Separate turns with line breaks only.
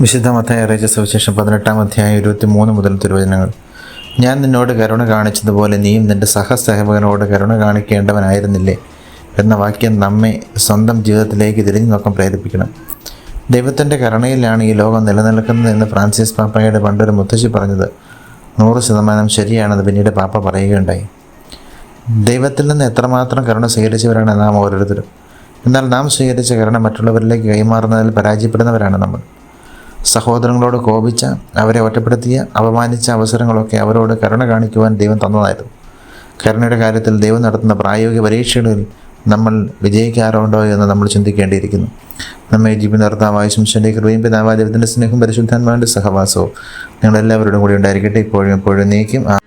വിശുദ്ധ മത്തായി അറിയിച്ച സുവിശേഷം പതിനെട്ടാം അധ്യായം ഇരുപത്തി മൂന്ന് മുതൽ തിരുവചനങ്ങൾ. ഞാൻ നിന്നോട് കരുണ കാണിച്ചതുപോലെ നീയും നിന്റെ സഹസഹവകനോട് കരുണ കാണിക്കേണ്ടവനായിരുന്നില്ലേ? എന്ന വാക്യം നമ്മെ സ്വന്തം ജീവിതത്തിലേക്ക് തിരിഞ്ഞു നോക്കാൻ പ്രേരിപ്പിക്കണം. ദൈവത്തിന്റെ കരുണയിലാണ് ഈ ലോകം നിലനിൽക്കുന്നത് എന്ന് ഫ്രാൻസിസ് പാപ്പയുടെ പണ്ടൊരു മുത്തശ്ശി പറഞ്ഞത്. നൂറ് ശതമാനം ശരിയാണെന്ന് പിന്നീട് പാപ്പ പറയുകയുണ്ടായി. ദൈവത്തിൽ നിന്ന് എത്രമാത്രം കരുണ സ്വീകരിച്ചവരാണ് നാം ഓരോരുത്തരും. എന്നാൽ നാം സ്വീകരിച്ച കരുണ മറ്റുള്ളവരിലേക്ക് കൈമാറുന്നതിൽ പരാജയപ്പെടുന്നവരാണ് നമ്മൾ. സഹോദരങ്ങളോട് കോപിച്ച അവരെ ഒറ്റപ്പെടുത്തിയ അപമാനിച്ച അവസരങ്ങളൊക്കെ അവരോട് കരുണ കാണിക്കുവാൻ ദൈവം തന്നതായിരുന്നു. കരുണയുടെ കാര്യത്തിൽ ദൈവം നടത്തുന്ന പ്രായോഗിക പരീക്ഷകളിൽ നമ്മൾ വിജയിക്കാറുണ്ടോ എന്ന് നമ്മൾ ചിന്തിക്കേണ്ടിയിരിക്കുന്നു. നമ്മെ ജീവി നിർത്താവായ ശംശന്റെ കൃപയും പിതാവായ ദൈവത്തിന്റെ സ്നേഹം പരിശുദ്ധാത്മാവിന്റെ സഹവാസവും നിങ്ങളെല്ലാവരോടും കൂടി ഉണ്ടായിരിക്കട്ടെ. ഇപ്പോഴും എപ്പോഴും നീക്കും.